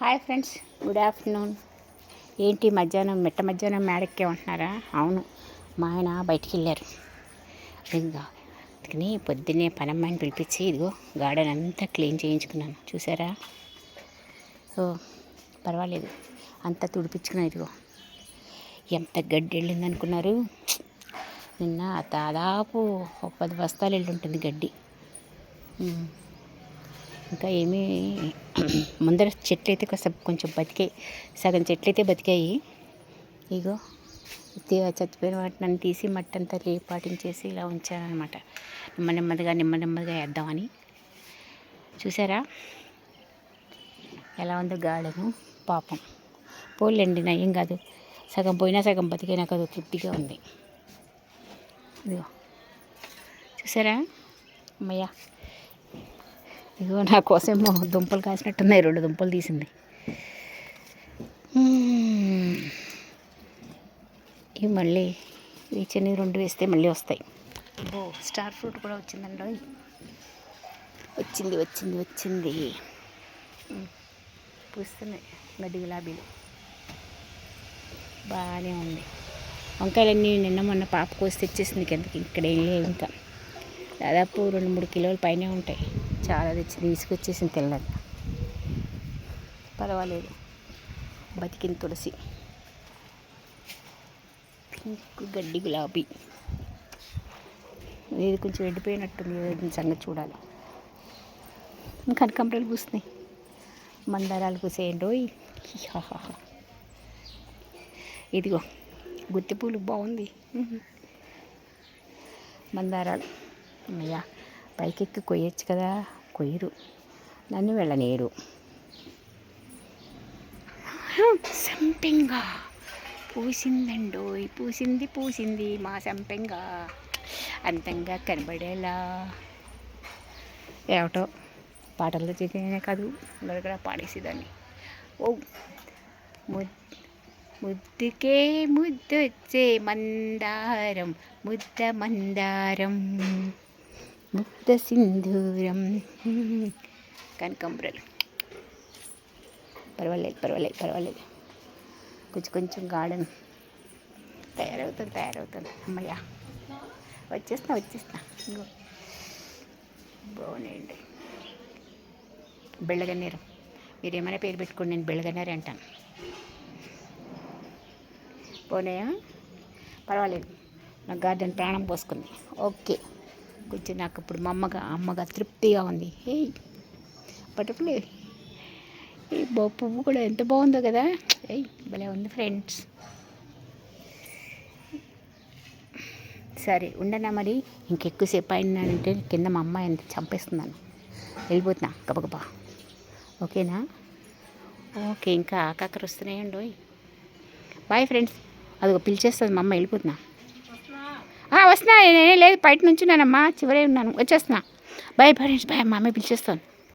Hi friends good afternoon ఏంటి మధ్యాహ్నం? మిట్ట మధ్యాహ్నం మేడక్కే ఉంటున్నారా? అవును. మా ఆయన బయటికి వెళ్ళారు. ఇంకా అందుకని పొద్దున్నే పనమ్మాయిని పిలిపించి ఇదిగో గార్డెన్ అంతా క్లీన్ చేయించుకున్నాను. చూసారా ఓ పర్వాలేదు. అంతా తుడిపించుకున్నాను ఇదిగో. ఎంత గడ్డి వెళ్ళింది అనుకున్నారు నిన్న దాదాపు ఒక పది బస్తాలు వెళ్ళి ఉంటుంది గడ్డి. ఇంకా ఏమీ ముందర చెట్లు అయితే కొంచెం కొంచెం బతికాయి సగం చెట్లు అయితే బతికాయి. ఇగో ఉత్తిగా చచ్చిపోయిన వాటిని తీసి మట్టి అంతా లేపాటించేసి ఇలా ఉంచానమాట నెమ్మ నెమ్మదిగా నెమ్మ నెమ్మదిగా వేద్దామని. చూసారా? ఎలా ఉందో గార్డెను పాపం. పోలేండి నా ఏం కాదు. సగం పోయినా సగం బతికైనా కాదు తృప్తిగా ఉంది. ఇదిగో. చూసారా? అమ్మయ్యా. ఇదిగో నా కోసం దుంపలు కాసినట్టున్నాయి రెండు దుంపలు తీసింది. ఇవి మళ్ళీ ఈ చెన్నీ రెండు వేస్తే మళ్ళీ వస్తాయి. ఓ స్టార్ ఫ్రూట్ కూడా వచ్చిందండి. వచ్చింది వచ్చింది వచ్చింది. పూస్తున్నాయి గడ్డి గులాబీలు బాగానే ఉంది. వంకాయలన్నీ నిన్న మొన్న పాప కోసి తెచ్చేసింది కిందకి ఇక్కడ ఏం లేవు ఇంకా. దాదాపు రెండు మూడు కిలోల పైనే ఉంటాయి. చాలా తెచ్చి తీసుకొచ్చేసింది తెల్లగా. పర్వాలేదు. బతికిన తులసి. పింక్ గడ్డి గులాబీ. ఇది కొంచెం ఎండిపోయినట్టుంది దీని సంగతి చూడాలి. కనకాంబరాలు పూస్తున్నాయి. మందారాలు పూసేయండి. ఇదిగో గుత్తిపూలు బాగుంది. మందారాలు. అయ్యా పైకెక్కి కొయ్యొచ్చు కదా. కొయ్యరు. నన్ను వెళ్ళనేరు సంపెంగ. పూసిందండోయ్ పూసింది పూసింది మా సంపెంగ. అందంగా కనబడేలా. ఏమిటో పాటల్లో చేసేనే కాదు గడగడ పాడేసేదాన్ని. ఓ ముద్ ముద్దుకే ముద్దొచ్చే మందారం ముద్ద మందారం. ముక్త సింధూరం కనకంబరలు. పర్వాలేదు పర్వాలేదు పర్వాలేదు. కొంచెం కొంచెం గార్డెన్ తయారవుతుంది తయారవుతుంది. అమ్మయ్యా. వచ్చేస్తా వచ్చేస్తా ఇంకో బాగున్నాయండి. బెళ్ళగన్నేరు మీరు ఏమైనా పేరు పెట్టుకోండి నేను బెళ్ళగన్నేరు అంటాను. పోనాయా పర్వాలేదు. నా గార్డెన్ ప్రాణం పోసుకుంది. ఓకే. కొంచెం నాకు ఇప్పుడు మా అమ్మగా అమ్మగా తృప్తిగా ఉంది. Hey butterfly. ఈ బొ పువ్వు కూడా ఎంత బాగుందో కదా. ఏయ్ భలే ఉంది ఫ్రెండ్స్. సరే ఉండనా మరి? ఇంకెక్కువసేపు అయినానంటే కింద మా అమ్మాయి ఎంత చంపేస్తున్నాను. వెళ్ళిపోతున్నా. గబగబా ఓకేనా? ఓకే ఇంకా ఆకాకరు వస్తున్నాయండి. ఓయ్. Bye friends. అదిగో పిలిచేస్తుంది మా అమ్మ. వెళ్ళిపోతున్నా. ఆ, వస్తున్నా నేనే లేదు బయట నుంచి ఉన్నానమ్మా చివరే ఉన్నాను వచ్చేస్తున్నా. Bye friends bye పిలిచేస్తాను